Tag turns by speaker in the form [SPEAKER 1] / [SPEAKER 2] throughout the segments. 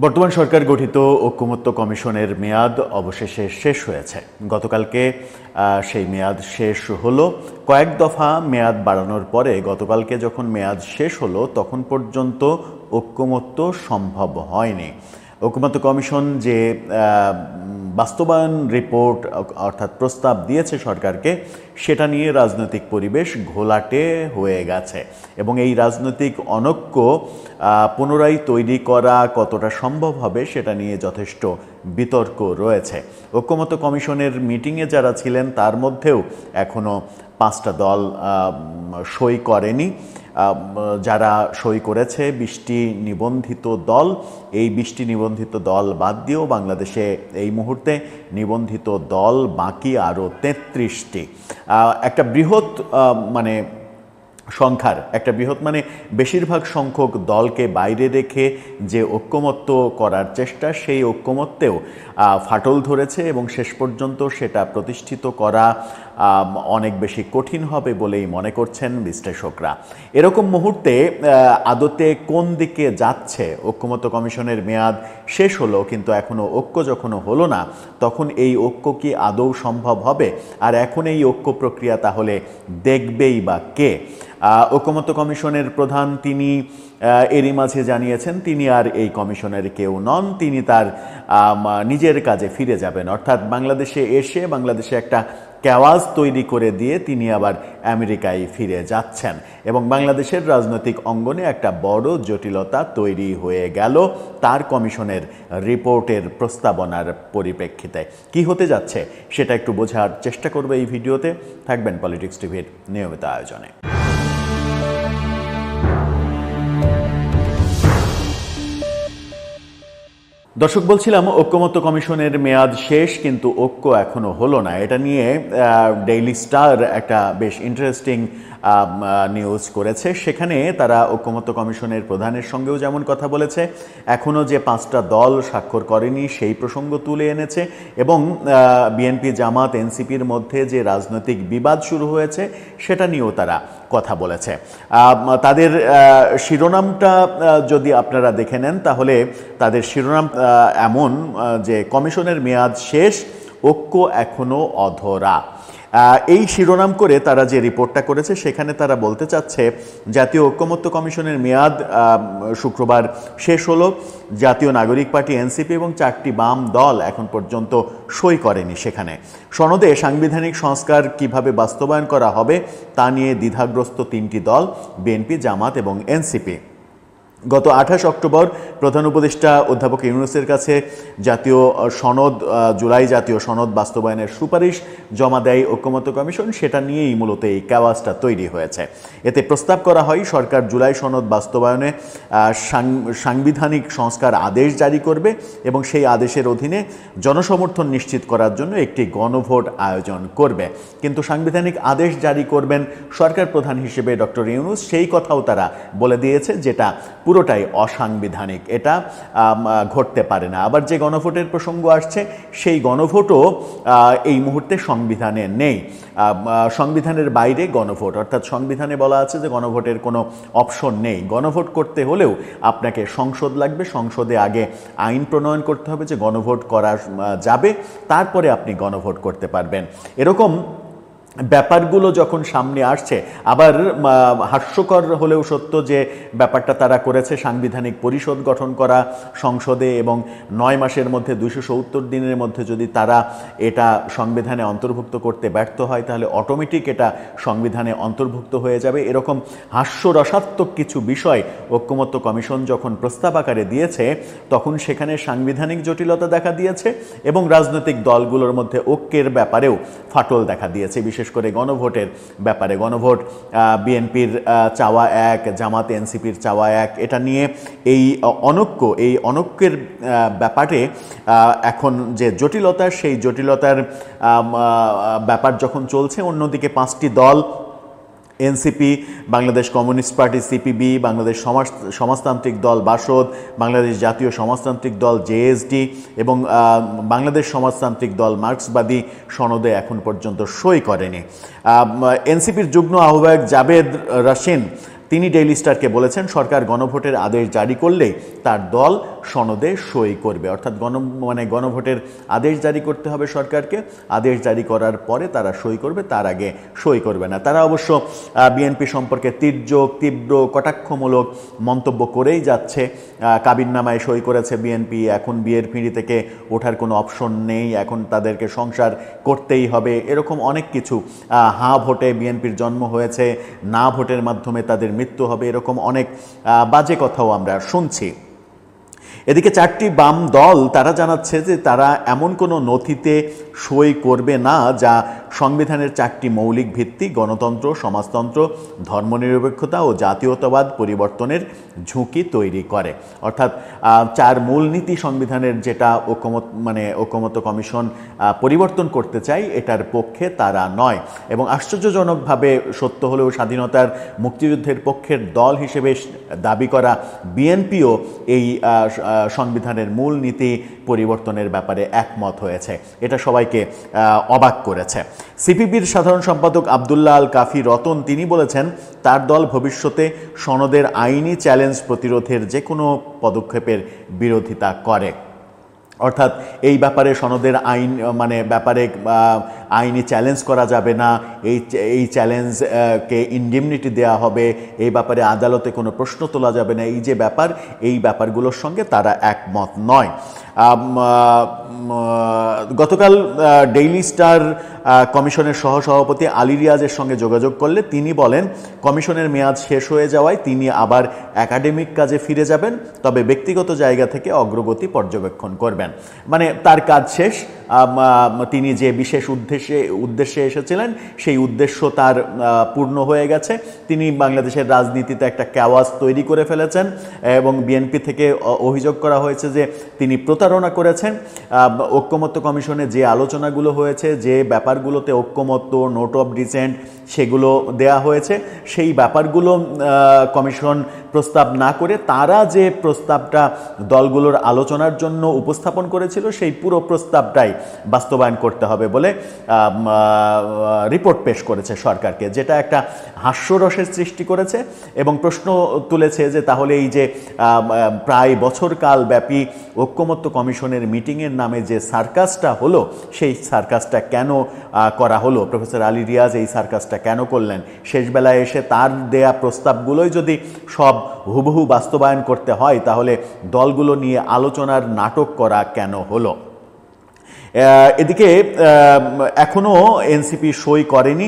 [SPEAKER 1] বর্তমান সরকার গঠিত ঐক্যমত্য কমিশনের মেয়াদ অবশেষে শেষ হয়েছে। গতকালকে সেই মেয়াদ শেষ হলো। কয়েক দফা মেয়াদ বাড়ানোর পরে গতকালকে যখন মেয়াদ শেষ হলো, তখন পর্যন্ত ঐক্যমত্য সম্ভব হয়নি। ঐক্যমত্য কমিশন যে বাস্তবায়ন রিপোর্ট অর্থাৎ প্রস্তাব দিয়েছে সরকারকে, সেটা নিয়ে রাজনৈতিক পরিবেশ ঘোলাটে হয়ে গেছে। এবং এই রাজনৈতিক অনৈক্য পুনরায় তৈরি করা কতটা সম্ভব হবে সেটা নিয়ে যথেষ্ট বিতর্ক রয়েছে। ঐক্যমত্য কমিশনের মিটিংয়ে যারা ছিলেন, তার মধ্যেও এখনও পাঁচটা দল সই করেনি। যারা সই করেছে বৃষ্টি নিবন্ধিত দল, এই বৃষ্টি নিবন্ধিত দল বাদ দিয়েও বাংলাদেশে এই মুহূর্তে নিবন্ধিত দল বাকি আরও তেত্রিশটি। একটা বৃহৎ মানে সংখ্যার, একটা বৃহৎ মানে বেশিরভাগ সংখ্যক দলকে বাইরে রেখে যে ঐক্যমত্য করার চেষ্টা, সেই ঐক্যমত্যেও ফাটল ধরেছে এবং শেষ পর্যন্ত সেটা প্রতিষ্ঠিত করা অনেক বেশি কঠিন হবে বলেই মনে করছেন বিশ্লেষকরা। এরকম মুহূর্তে আদতে কোন দিকে যাচ্ছে? ঐক্যমত্য কমিশনের মেয়াদ শেষ হলো কিন্তু এখনও ঐক্য যখনও হলো না তখন এই ঐক্য কি আদৌ সম্ভব হবে? আর এখন এই ঐক্য প্রক্রিয়া তাহলে দেখবেই বা কে? আহ, ঐক্যমত্য কমিশনের প্রধান তিনি এরই মাঝে জানিয়েছেন তিনি আর এই কমিশনের কেউ নন তিনি তার নিজের কাজে ফিরে যাবেন। অর্থাৎ বাংলাদেশে এসে বাংলাদেশে একটা ক্যাওয়াজ তৈরি করে দিয়ে তিনি আবার আমেরিকায় ফিরে যাচ্ছেন এবং বাংলাদেশের রাজনৈতিক অঙ্গনে একটা বড় জটিলতা তৈরি হয়ে গেল তার কমিশনের রিপোর্টের প্রস্তাবনার পরিপ্রেক্ষিতে। কি হতে যাচ্ছে সেটা একটু বোঝার চেষ্টা করবে এই ভিডিওতে। থাকবেন পলিটিক্স টিভির নিয়মিত আয়োজনে। দর্শক, বলছিলাম ঐক্যমত্য কমিশনের মেয়াদ শেষ, কিন্তু ঐক্য এখনও হলো না। এটা নিয়ে ডেইলি স্টার একটা বেশ ইন্টারেস্টিং নিউজ করেছে। সেখানে তারা ঐক্যমত্য কমিশনের প্রধানের সঙ্গেও যেমন কথা বলেছে এখনও যে পাঁচটা দল স্বাক্ষর করেনি সেই প্রসঙ্গ তুলে এনেছে এবং বিএনপি, জামাত, এনসিপির মধ্যে যে রাজনৈতিক বিবাদ শুরু হয়েছে সেটা নিয়েও তারা কথা বলেছে। তাদের শিরোনামটা যদি আপনারা দেখে নেন তাহলে তাদের শিরোনাম এমন যে কমিশনের মেয়াদ শেষ, ঐক্য এখনও অধরা। এই শিরোনাম করে তারা যে রিপোর্টটা করেছে, সেখানে তারা বলতে চাচ্ছে, জাতীয় ঐক্যমত্য কমিশনের মেয়াদ শুক্রবার শেষ হলো। জাতীয় নাগরিক পার্টি, এনসিপি এবং চারটি বাম দল এখন পর্যন্ত সই করেনি সেখানে। সনদে সাংবিধানিক সংস্কার কীভাবে বাস্তবায়ন করা হবে, তা নিয়ে দ্বিধাগ্রস্ত তিনটি দল, বিএনপি, জামাত এবং এনসিপি। গত আঠাশ অক্টোবর প্রধান উপদেষ্টা অধ্যাপক ইউনুসের কাছে জাতীয় সনদ জুলাই জাতীয় সনদ বাস্তবায়নের সুপারিশ জমা দেয় ঐক্যমত্য কমিশন, সেটা নিয়েই মূলত এই ক্যাওয়াজটা তৈরি হয়েছে। এতে প্রস্তাব করা হয়, সরকার জুলাই সনদ বাস্তবায়নে সাংবিধানিক সংস্কার আদেশ জারি করবে এবং সেই আদেশের অধীনে জনসমর্থন নিশ্চিত করার জন্য একটি গণভোট আয়োজন করবে। কিন্তু সাংবিধানিক আদেশ জারি করবেন সরকার প্রধান হিসেবে ডক্টর ইউনুস, সেই কথাও তারা বলে দিয়েছে, যেটা পুরোটাই অসাংবিধানিক। এটা ঘটতে পারে না। আবার যে গণভোটের প্রসঙ্গ আসছে, সেই গণভোটও এই মুহূর্তে সংবিধানে নেই। সংবিধানের বাইরে গণভোট। অর্থাৎ সংবিধানে বলা আছে যে গণভোটের কোনো অপশন নেই। গণভোট করতে হলেও আপনাকে সংসদ লাগবে। সংসদে আগে আইন প্রণয়ন করতে হবে যে গণভোট করা যাবে। তারপরে আপনি গণভোট করতে পারবেন। এরকম ব্যাপারগুলো যখন সামনে আসছে, আবার হাস্যকর হলেও সত্য যে ব্যাপারটা তারা করেছে, সাংবিধানিক পরিষদ গঠন করা সংসদে এবং নয় মাসের মধ্যে দুশো সত্তর দিনের মধ্যে যদি তারা এটা সংবিধানে অন্তর্ভুক্ত করতে ব্যর্থ হয়, তাহলে অটোমেটিক এটা সংবিধানে অন্তর্ভুক্ত হয়ে যাবে। এরকম হাস্যরসাত্মক কিছু বিষয় ঐক্যমত্য কমিশন যখন প্রস্তাব আকারে দিয়েছে, তখন সেখানে সাংবিধানিক জটিলতা দেখা দিয়েছে এবং রাজনৈতিক দলগুলোর মধ্যে ঐক্যের ব্যাপারেও ফাটল দেখা দিয়েছে, বিশেষ করে গণভোটের ব্যাপারে। গণভোট বিএনপির চাওয়া এক, জামাত এনসিপির চাওয়া এক, এটা নিয়ে এই অনৈক্য, এই অনৈক্যের ব্যাপারে এখন যে জটিলতা, সেই জটিলতার ব্যাপার যখন চলছে, অন্যদিকে পাঁচটি দল NCP, Bangladesh communist party, CPB, Bangladesh Samaj, Samajtantrik Dal Basad, Bangladesh জাতীয় সমাজতান্ত্রিক দল জেএসডি এবং বাংলাদেশ সমাজতান্ত্রিক দল মার্ক্সবাদী সনদে এখন পর্যন্ত সই করেনি। এনসিপির যুগ্ম আহ্বায়ক জাবেদ রাশিন তিনি ডেইলি স্টারকে বলেছেন, সরকার গণভোটের আদেশ জারি করলে তার দল সনদে সই করবে। অর্থাৎ গণ মানে গণভোটের আদেশ জারি করতে হবে সরকারকে। আদেশ জারি করার পরে তারা সই করবে, তার আগে সই করবে না। তারা অবশ্য বিএনপি সম্পর্কে তীর্যক তীব্র, কটাক্ষমূলক মন্তব্য করেই যাচ্ছে। কাবিননামায় সই করেছে বিএনপি এখন বিয়ের পিঁড়ি থেকে ওঠার কোনো অপশন নেই। এখন তাদেরকে সংসার করতেই হবে। এরকম অনেক কিছু হাঁ ভোটে বিএনপির জন্ম হয়েছে। না ভোটের মাধ্যমে তাদের মৃত্যু হবে এরকম অনেক বাজে কথাও আমরা শুনছি। এদিকে চারটি বাম দল, তারা জানাচ্ছে যে তারা এমন কোনো নথিতে সই করবে না যা সংবিধানের চারটি মৌলিক ভিত্তি, গণতন্ত্র, সমাজতন্ত্র, ধর্মনিরপেক্ষতা ও জাতীয়তাবাদ পরিবর্তনের ঝুঁকি তৈরি করে। অর্থাৎ চার মূলনীতি সংবিধানের যেটা ঐকমত মানে ঐকমত্য কমিশন পরিবর্তন করতে চাই এটার পক্ষে তারা নয়। এবং আশ্চর্যজনকভাবে সত্য হলেও স্বাধীনতার মুক্তিযুদ্ধের পক্ষের দল হিসেবে দাবি করা বিএনপিও এই সংবিধানের মূল নীতি পরিবর্তনের ব্যাপারে একমত হয়েছে। এটা সবাইকে অবাক করেছে। সিপিবির সাধারণ সম্পাদক আবদুল্লাহ আল কাফি রতন, তিনি বলেছেন, তার দল ভবিষ্যতে সনদের আইনি চ্যালেঞ্জ প্রতিরোধের যে কোনো পদক্ষেপের বিরোধিতা করে। অর্থাৎ এই ব্যাপারে সনদের আইন মানে ব্যাপারে আইনি চ্যালেঞ্জ করা যাবে না। এই এই চ্যালেঞ্জ আহ, কে ইন্ডিমনিটি দেওয়া হবে এই ব্যাপারে আদালতে কোনো প্রশ্ন তোলা যাবে না। এই যে ব্যাপার এই ব্যাপারগুলোর সঙ্গে তারা একমত নয়। গতকাল ডেইলি স্টার কমিশনের সহসভাপতি আলী রিয়াজের সঙ্গে যোগাযোগ করলে তিনি বলেন কমিশনের মেয়াদ শেষ হয়ে যাওয়ায় তিনি আবার একাডেমিক কাজে ফিরে যাবেন তবে ব্যক্তিগত জায়গা থেকে অগ্রগতি পর্যবেক্ষণ করবেন। মানে তার কাজ শেষ তিনি যে বিশেষ উদ্দেশ্যে উদ্দেশ্যে উদ্দেশ্যে এসেছিলেন। সেই উদ্দেশ্য তার পূর্ণ হয়ে গেছে। তিনি বাংলাদেশের রাজনীতিতে একটা ক্যাওয়াজ তৈরি করে ফেলেছেন এবং বিএনপি থেকে অভিযোগ করা হয়েছে যে তিনি প্রতারণা করেছেন। ঐক্যমত্য কমিশনে যে আলোচনাগুলো হয়েছে, যে ব্যাপারগুলোতে ঐক্যমত্য, নোট অফ ডিসেন্ট, সেগুলো দেয়া হয়েছে। সেই ব্যাপারগুলো কমিশন প্রস্তাব না করে তারা যে প্রস্তাবটা দলগুলোর আলোচনার জন্য উপস্থাপন করেছিল, সেই পুরো প্রস্তাবটাই বাস্তবায়ন করতে হবে বলে রিপোর্ট পেশ করেছে সরকারকে, যেটা একটা হাস্যরসের সৃষ্টি করেছে এবং প্রশ্ন তুলেছে যে তাহলে এই যে প্রায় বছরকাল ব্যাপী ঐক্যমত্য কমিশনের মিটিংয়ের নামে যে সার্কাসটা হলো, সেই সার্কাসটা কেন করা হলো? প্রফেসর আলী রিয়াজ এই সার্কাসটা কেন করলেন? শেষবেলায় এসে তার দেয়া প্রস্তাবগুলোই যদি সব হুবহু বাস্তবায়ন করতে হয় তাহলে দলগুলো নিয়ে আলোচনার নাটক করা কেন হলো? এদিকে এখনও এনসিপি সই করেনি।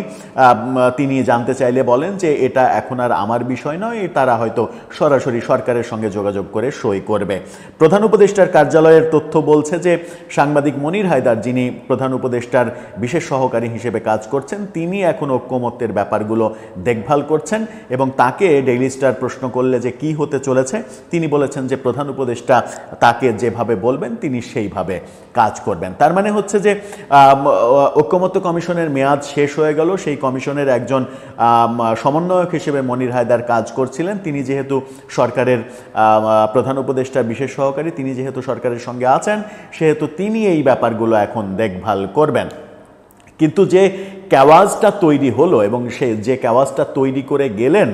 [SPEAKER 1] তিনি জানতে চাইলে বলেন যে এটা এখন আর আমার বিষয় নয়, তারা হয়তো সরাসরি সরকারের সঙ্গে যোগাযোগ করে সই করবে। প্রধান উপদেষ্টার কার্যালয়ের তথ্য বলছে যে সাংবাদিক মনির হায়দার, যিনি প্রধান উপদেষ্টার বিশেষ সহকারী হিসেবে কাজ করছেন, তিনি এখন ঐক্যমত্যের ব্যাপারগুলো দেখভাল করছেন এবং তাকে ডেইলি স্টার প্রশ্ন করলে যে কি হতে চলেছে, তিনি বলেছেন যে প্রধান উপদেষ্টা তাকে যেভাবে বলবেন, তিনি সেইভাবে কাজ করবেন। তার মানে হচ্ছে যে ঐক্যমত্য কমিশনের মেয়াদ শেষ হয়ে গেল। সেই কমিশনের একজন সমন্বয়ক হিসেবে মনির হায়দার কাজ করছিলেন। তিনি যেহেতু সরকারের প্রধান উপদেষ্টা, বিশেষ সহকারী, তিনি যেহেতু সরকারের সঙ্গে আছেন, সেহেতু তিনি এই ব্যাপারগুলো এখন দেখভাল করবেন। কিন্তু যে ক্যাওয়াজটা তৈরি হলো এবং সে, যে ক্যাওয়াজটা তৈরি করে গেলেন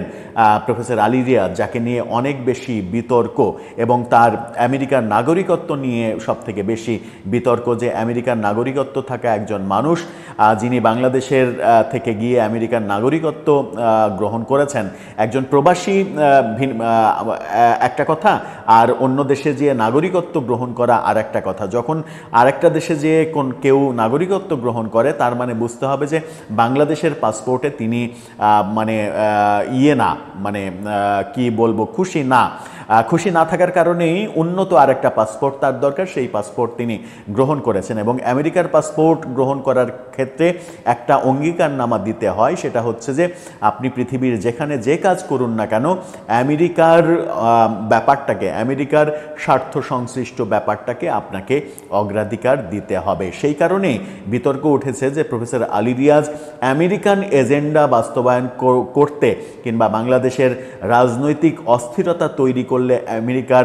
[SPEAKER 1] প্রফেসর আলী রিয়াজ যাকে নিয়ে অনেক বেশি বিতর্ক এবং তার আমেরিকার নাগরিকত্ব নিয়ে সব থেকে বেশি বিতর্ক যে আমেরিকার নাগরিকত্ব থাকা একজন মানুষ যিনি বাংলাদেশের থেকে গিয়ে আমেরিকার নাগরিকত্ব গ্রহণ করেছেন। একজন প্রবাসী একটা কথা, আর অন্য দেশে যেয়ে নাগরিকত্ব গ্রহণ করা আর একটা কথা। যখন আরেকটা দেশে যেয়ে কোন কেউ নাগরিকত্ব গ্রহণ করে, তার মানে বুঝতে হবে যে বাংলাদেশের পাসপোর্টে তিনি মানে ইয়ে না। মানে কি বলব খুশি না। খুশি না থাকার কারণেই উন্নত আরেকটা পাসপোর্ট, তার দরকার, সেই পাসপোর্ট তিনি গ্রহণ করেছেন। এবং আমেরিকার পাসপোর্ট গ্রহণ করার ক্ষেত্রে একটা অঙ্গীকারনামা দিতে হয়, সেটা হচ্ছে যে আপনি পৃথিবীর যেখানে যে কাজ করুন না কেন, আমেরিকার ব্যাপারটাকে, আমেরিকার স্বার্থ সংশ্লিষ্ট ব্যাপারটাকে আপনাকে অগ্রাধিকার দিতে হবে। সেই কারণে বিতর্ক উঠেছে যে professor Ali Riaz American agenda বাস্তবায়ন কর- করতে কিংবা বাংলাদেশের রাজনৈতিক অস্থিরতা তৈরি করলে আমেরিকার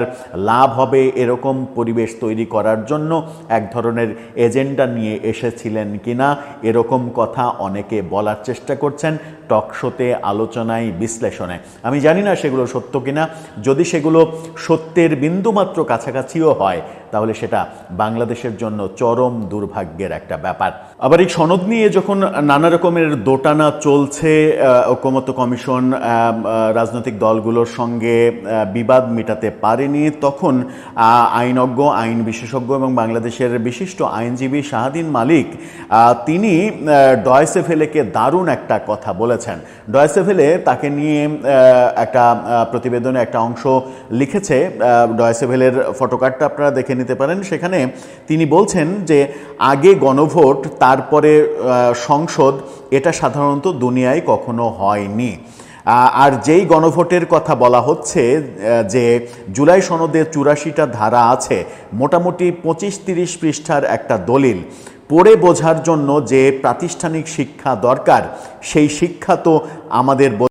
[SPEAKER 1] লাভ হবে এরকম পরিবেশ তৈরি করার জন্য এক ধরনের এজেন্ডা নিয়ে এসেছিলেন কিনা এরকম কথা অনেকে বলার চেষ্টা করছেন টকশোতে আলোচনায় বিশ্লেষণে। আমি জানি না সেগুলো সত্য কিনা। যদি সেগুলো সত্যের বিন্দুমাত্র কাছাকাছিও হয় তাহলে সেটা বাংলাদেশের জন্য চরম দুর্ভাগ্যের একটা ব্যাপার। আবার এই সনদ নিয়ে যখন নানা রকমের দোটানা চলছে আহ, ঐকমত্য কমিশন রাজনৈতিক দলগুলোর সঙ্গে বিবাদ মেটাতে পারেনি তখন আইনজ্ঞ আইন বিশেষজ্ঞ এবং বাংলাদেশের বিশিষ্ট আইনজীবী শাহাদিন মালিক তিনি ডয়েসেফেলেকে দারুণ একটা কথা বলেছেন। ডয়েসেফেলে তাকে নিয়ে একটা প্রতিবেদনে একটা অংশ লিখেছে ডয়েসেভেলের ফটোকার্ডটা আপনারা দেখে নিতে পারেন। সেখানে তিনি বলছেন যে, আগে গণভোট, তারপরে সংসদ, এটা সাধারণত দুনিয়ায় কখনো হয়নি। আর যেই গণভোটের কথা বলা হচ্ছে যে জুলাই সনদে চুরাশিটা ধারা আছে, মোটামুটি পঁচিশ তিরিশ পৃষ্ঠার একটা দলিল। পড়ে বোঝার জন্য যে প্রাতিষ্ঠানিক শিক্ষা দরকার, সেই শিক্ষা তো আমাদের